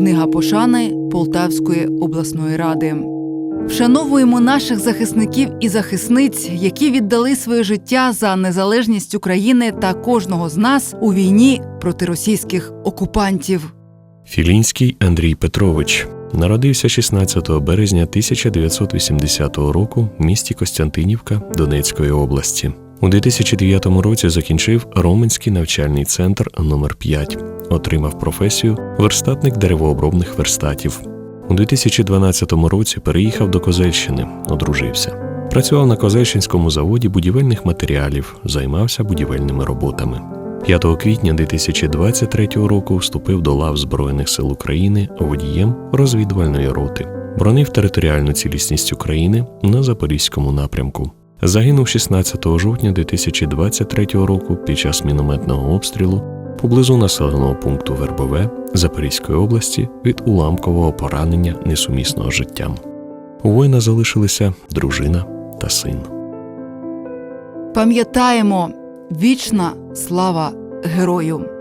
Книга пошани Полтавської обласної ради. Вшановуємо наших захисників і захисниць, які віддали своє життя за незалежність України та кожного з нас у війні проти російських окупантів. Філінський Андрій Петрович народився 16 березня 1980 року в місті Костянтинівка Донецької області. У 2009 році закінчив Роменський навчальний центр номер 5 отримав професію верстатник деревообробних верстатів. У 2012 році переїхав до Козельщини, одружився. Працював на Козельщинському заводі будівельних матеріалів, займався будівельними роботами. 5 квітня 2023 року вступив до лав Збройних сил України водієм розвідувальної роти. Бронив територіальну цілісність України на Запорізькому напрямку. Загинув 16 жовтня 2023 року під час мінометного обстрілу поблизу населеного пункту Вербове Запорізької області від уламкового поранення несумісного життя. У воїна залишилися дружина та син. Пам'ятаємо вічна слава герою.